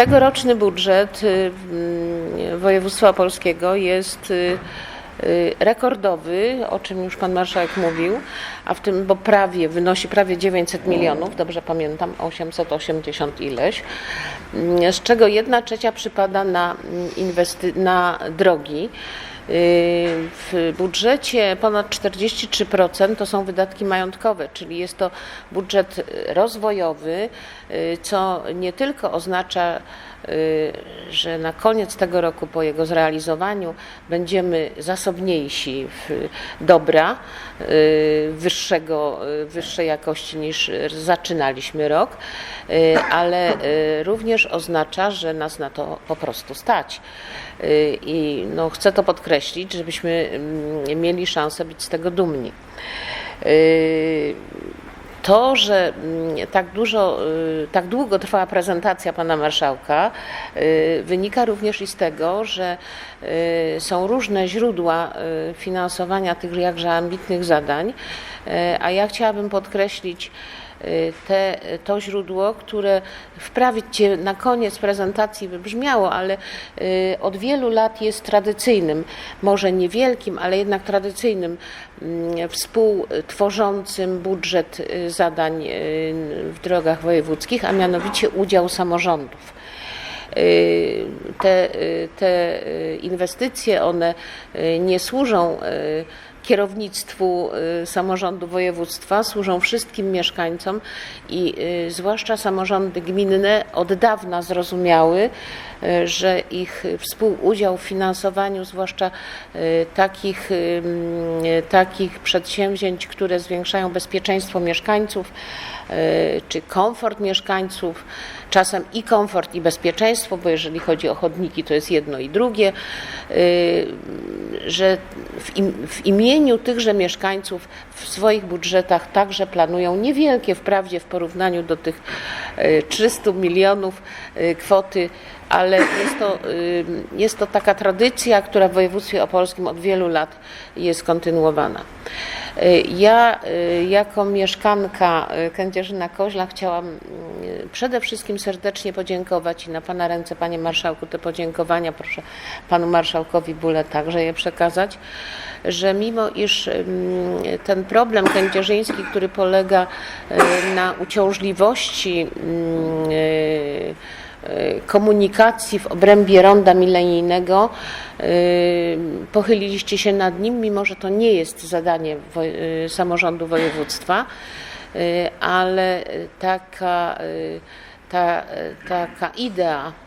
Tegoroczny budżet y, mm, województwa opolskiego jest y, y, rekordowy, o czym już pan marszałek mówił, a w tym, bo prawie, wynosi prawie 900 milionów, dobrze pamiętam, 880 ileś, mm, z czego jedna trzecia przypada na, mm, inwesty- na drogi. Y, W budżecie ponad 43% to są wydatki majątkowe, czyli jest to budżet rozwojowy, y, co nie tylko oznacza, y, że na koniec tego roku po jego zrealizowaniu będziemy zasobniejsi w dobra wyższego, wyższej jakości niż zaczynaliśmy rok, ale również oznacza, że nas na to po prostu stać. I no, chcę to podkreślić, żebyśmy mm, mieli szansę być z tego dumni. Y, To, że mm, tak dużo, y, tak długo trwała prezentacja pana marszałka, y, wynika również i z tego, że są różne źródła finansowania tych jakże ambitnych zadań, a ja chciałabym podkreślić te, to źródło, które wprawdzie na koniec prezentacji wybrzmiało, ale y, od wielu lat jest tradycyjnym, może niewielkim, ale jednak tradycyjnym mm, współtworzącym budżet y, zadań y, w drogach wojewódzkich, a mianowicie udział samorządów. Te, te inwestycje, one nie służą kierownictwu y, samorządu województwa, służą wszystkim mieszkańcom i y, zwłaszcza samorządy gminne od dawna zrozumiały, y, że ich współudział w finansowaniu, zwłaszcza takich, takich przedsięwzięć, które zwiększają bezpieczeństwo mieszkańców, czy komfort mieszkańców, czasem i komfort, i bezpieczeństwo, bo jeżeli chodzi o chodniki, to jest jedno i drugie, że w, im, w imieniu tychże mieszkańców w swoich budżetach także planują niewielkie wprawdzie w porównaniu do tych y, 300 milionów y, kwoty, ale jest to, jest to taka tradycja, która w województwie opolskim od wielu lat jest kontynuowana. Y, Ja y, jako mieszkanka y, Kędzierzyna-Koźla chciałam y, przede wszystkim serdecznie podziękować i na Pana ręce, Panie Marszałku, te podziękowania proszę Panu Marszałkowi Bule także je przekazać, że mimo iż ten problem kędzierzyński, który polega na uciążliwości komunikacji w obrębie ronda milenijnego. y, Pochyliliście się nad nim, mimo że to nie jest zadanie y, samorządu województwa, y, ale taka, y, ta, y, taka idea y,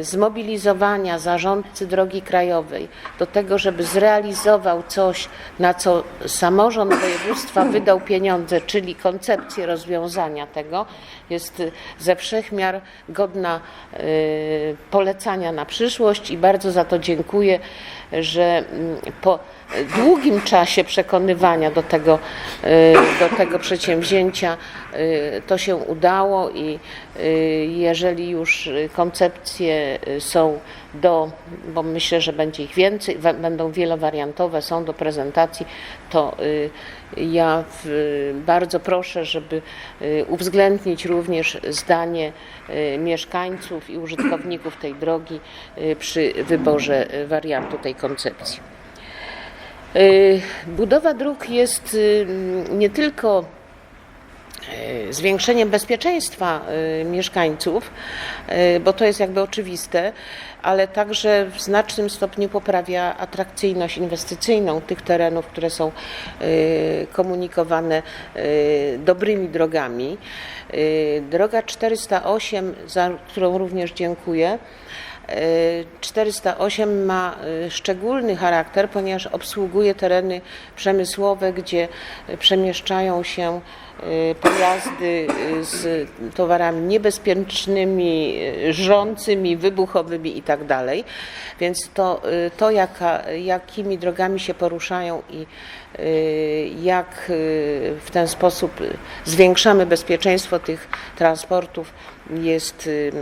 zmobilizowania zarządcy drogi krajowej do tego, żeby zrealizował coś, na co samorząd województwa wydał pieniądze, czyli koncepcję rozwiązania tego, jest ze wszechmiar godna y, polecania na przyszłość i bardzo za to dziękuję, że mm, po długim czasie przekonywania do tego, y, do tego przedsięwzięcia y, to się udało i y, jeżeli już koncepcje są do, bo myślę, że będzie ich więcej, będą wielowariantowe, są do prezentacji, to ja bardzo proszę, żeby uwzględnić również zdanie mieszkańców i użytkowników tej drogi przy wyborze wariantu tej koncepcji. Y, Budowa dróg jest y, nie tylko y, zwiększeniem bezpieczeństwa mieszkańców, bo to jest jakby oczywiste, ale także w znacznym stopniu poprawia atrakcyjność inwestycyjną tych terenów, które są komunikowane dobrymi drogami. Droga 408, za którą również dziękuję, 408 ma y, szczególny charakter, ponieważ obsługuje tereny przemysłowe, gdzie przemieszczają się y, pojazdy y, z towarami niebezpiecznymi, żrącymi, wybuchowymi itd. Więc to, to jaka, jakimi drogami się poruszają i jak y, w ten sposób y, zwiększamy bezpieczeństwo tych transportów jest y,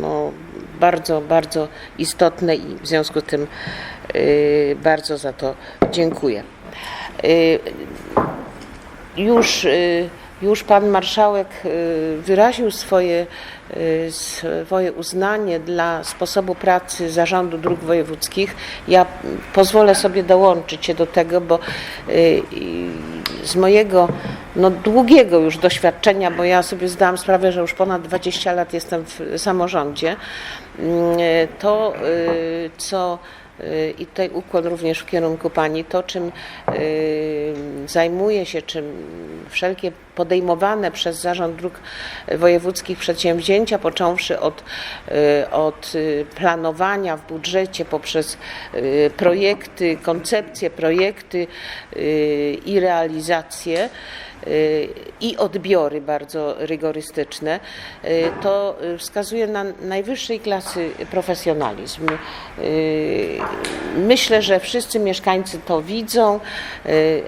no, bardzo, bardzo istotne i w związku z tym y, bardzo za to dziękuję. Y, Już y, już pan marszałek y, wyraził swoje, y, swoje uznanie dla sposobu pracy Zarządu Dróg Wojewódzkich. Ja pozwolę sobie dołączyć się do tego, bo y, z mojego no, długiego już doświadczenia, bo ja sobie zdałam sprawę, że już ponad 20 lat jestem w samorządzie, to co i tutaj ukłon również w kierunku pani, to czym zajmuje się, czym wszelkie podejmowane przez Zarząd Dróg Wojewódzkich przedsięwzięcia, począwszy od, y, od y, planowania w budżecie poprzez y, projekty, koncepcje, projekty i realizację, y, i odbiory bardzo rygorystyczne, to wskazuje na najwyższej klasy profesjonalizm. Myślę, że wszyscy mieszkańcy to widzą,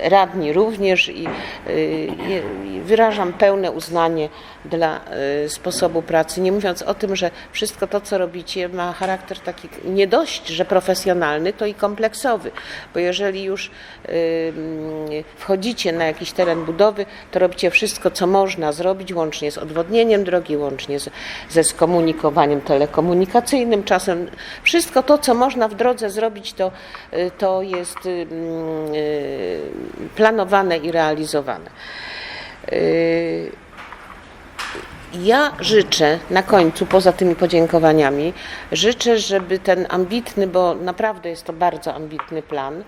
radni również i y, wyrażam pełne uznanie dla y, sposobu pracy, nie mówiąc o tym, że wszystko to, co robicie ma charakter taki nie dość, że profesjonalny, to i kompleksowy, bo jeżeli już y, mm, wchodzicie na jakiś teren budowy, to robicie wszystko, co można zrobić, łącznie z odwodnieniem drogi, łącznie z, ze skomunikowaniem telekomunikacyjnym, czasem wszystko to, co można w drodze zrobić, to, y, to jest mm, planowane i realizowane. Y, Ja życzę na końcu, poza tymi podziękowaniami, życzę, żeby ten ambitny, bo naprawdę jest to bardzo ambitny plan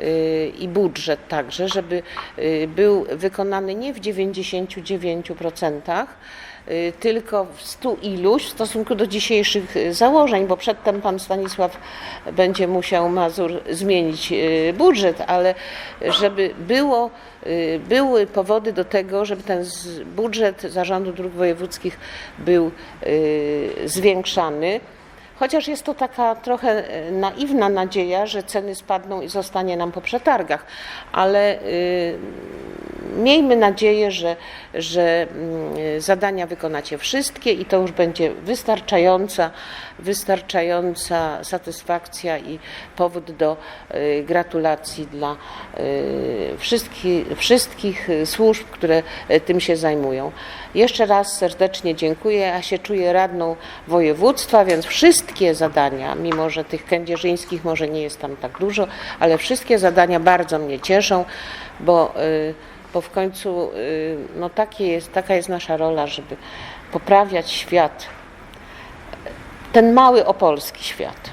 y, i budżet także, żeby y, był wykonany nie w 99%, y, tylko w stu iluś w stosunku do dzisiejszych y, założeń, bo przedtem pan Stanisław będzie musiał Mazur zmienić y, budżet, ale żeby było, y, były powody do tego, żeby ten budżet Zarządu Dróg Wojewódzkich był y, zwiększany. Chociaż jest to taka trochę naiwna nadzieja, że ceny spadną i zostanie nam po przetargach, ale y, miejmy nadzieję, że, że mm, zadania wykonacie wszystkie i to już będzie wystarczająca, wystarczająca satysfakcja i powód do y, gratulacji dla y, wszystkich, wszystkich służb, które y, tym się zajmują. Jeszcze raz serdecznie dziękuję. Ja się czuję radną województwa, więc wszystkie zadania, mimo że tych kędzierzyńskich może nie jest tam tak dużo, ale wszystkie zadania bardzo mnie cieszą, bo, bo w końcu y, no takie jest, taka jest nasza rola, żeby poprawiać świat, ten mały opolski świat.